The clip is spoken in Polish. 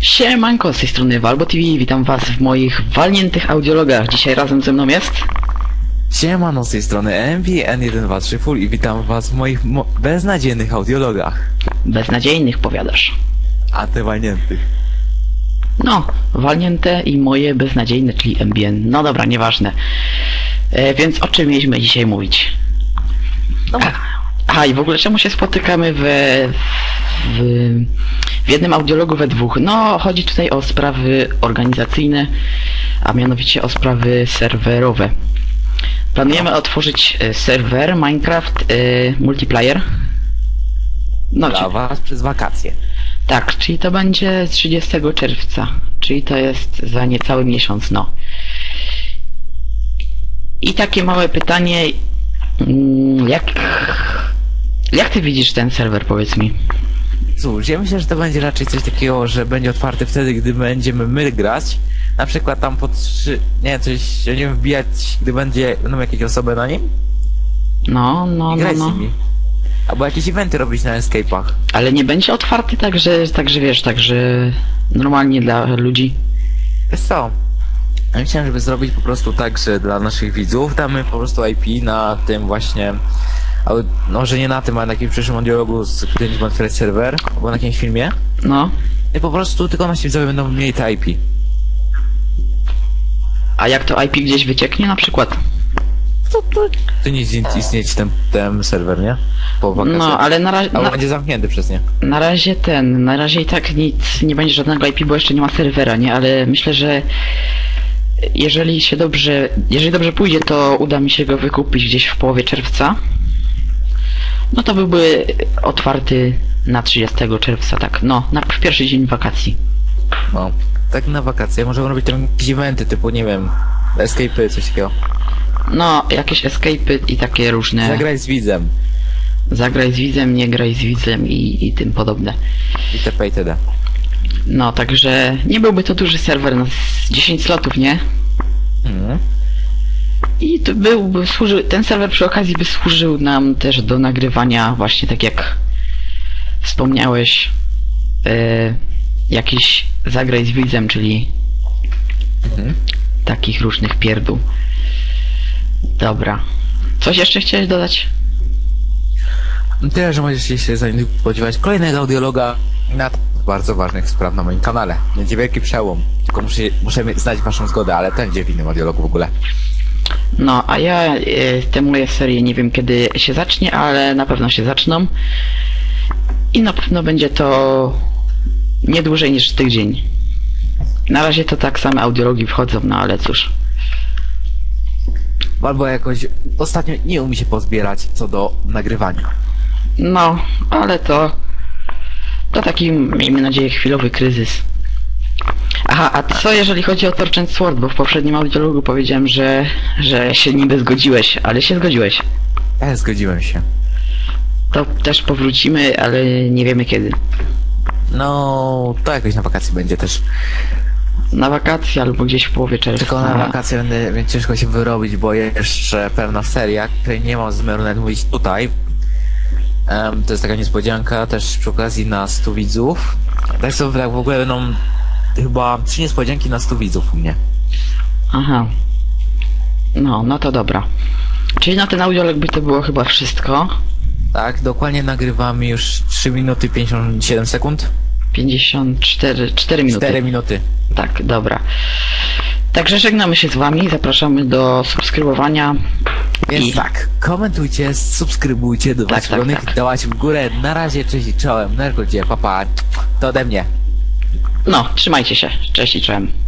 Siemanko, z tej strony Walbo TV, witam was w moich walniętych audiologach. Dzisiaj razem ze mną jest... Siemano z tej strony MVN123 Full i witam was w moich mo beznadziejnych audiologach. Beznadziejnych powiadasz. A ty walniętych. No, walnięte i moje beznadziejne, czyli MBN. No dobra, nieważne. E, więc o czym mieliśmy dzisiaj mówić? No, A, i w ogóle czemu się spotykamy w, w, w jednym audiologu we dwóch? No, chodzi tutaj o sprawy organizacyjne, a mianowicie o sprawy serwerowe. Planujemy otworzyć e, serwer Minecraft e, Multiplayer. No, dla czy, was przez wakacje. Tak, czyli to będzie 30 czerwca, czyli to jest za niecały miesiąc, no. I takie małe pytanie, mm, jak, jak ty widzisz ten serwer, powiedz mi? Cóż, ja myślę, że to będzie raczej coś takiego, że będzie otwarty wtedy, gdy będziemy my grać. Na przykład tam po trzy, nie coś, nie wiem, wbijać, gdy będzie, będą jakieś osoby na nim No, no, i no, grać z no. nimi. Albo jakieś eventy robić na escape'ach. Ale nie będzie otwarty tak, że, tak, że wiesz, tak, że normalnie dla ludzi. Wiesz co? Ja chciałem, żeby zrobić po prostu tak, że dla naszych widzów damy po prostu IP na tym właśnie, ale no, że nie na tym, ale na jakimś przyszłym audiologu, z którym będziemy otwierać serwer, albo na jakimś filmie. No. I po prostu tylko nasi widzowie będą mieli te IP. A jak to IP gdzieś wycieknie na przykład? To, to nie ist- istnieć ten, ten serwer, nie? Po wakacjach. No, ale na razie... Na, będzie zamknięty przez nie. Na razie ten, na razie i tak nic, nie będzie żadnego IP, bo jeszcze nie ma serwera, nie? Ale myślę, że jeżeli się dobrze, jeżeli dobrze pójdzie, to uda mi się go wykupić gdzieś w połowie czerwca. No to byłby otwarty na 30 czerwca, tak, no, na pierwszy dzień wakacji. No. Tak na wakacje. Możemy robić tam jakieś eventy typu, nie wiem, escape'y, coś takiego. No, jakieś escape'y i takie różne. Zagrać z widzem. Zagraj z widzem, nie graj z widzem i, i tym podobne. itp. itd. No, także nie byłby to duży serwer na z 10 slotów, nie? Mhm. I to byłby służył, ten serwer przy okazji by służył nam też do nagrywania właśnie tak jak wspomniałeś e, jakiś zagraj z widzem, czyli Mhm. takich różnych pierdół. Dobra. Coś jeszcze chciałeś dodać? Tyle, że możecie się za niedługo spodziewać kolejnego audiologa na bardzo ważnych spraw na moim kanale. Będzie wielki przełom. Tylko muszę, muszę znać waszą zgodę, ale to będzie w innym audiologu w ogóle. No, a ja e, te moje serie nie wiem kiedy się zacznie, ale na pewno się zaczną. I na pewno będzie to nie dłużej niż tydzień. Na razie to tak same audiologii wchodzą, no ale cóż. Albo jakoś ostatnio nie umie się pozbierać co do nagrywania. No, ale to to taki, miejmy nadzieję, chwilowy kryzys. Aha, a co jeżeli chodzi o Torch Sword, bo w poprzednim audiologu powiedziałem, że, że się niby zgodziłeś, ale się zgodziłeś. Ja zgodziłem się. To też powrócimy, ale nie wiemy kiedy. No, to jakoś na wakacje będzie też. Na wakacje albo gdzieś w połowie czerwca. Tylko na wakacje będę, będzie ciężko się wyrobić, bo jeszcze pewna seria, której nie mam zamiaru nawet mówić tutaj. Em, to jest taka niespodzianka też przy okazji na 100 widzów. Tak sobie tak w ogóle będą chyba trzy niespodzianki na 100 widzów u mnie. Aha. No, no to dobra. Czyli na ten audiolog by to było chyba wszystko. Tak, dokładnie nagrywamy już 3 minuty 57 sekund. 54, 4 minuty. 4 minuty. Tak, dobra. Także żegnamy się z wami, zapraszamy do subskrybowania. Więc I- tak, komentujcie, subskrybujcie, do Tak, was tak, tak. w górę. Na razie, cześć i czołem, Nergodzie, papa, to ode mnie. No, trzymajcie się. Cześć i czołem.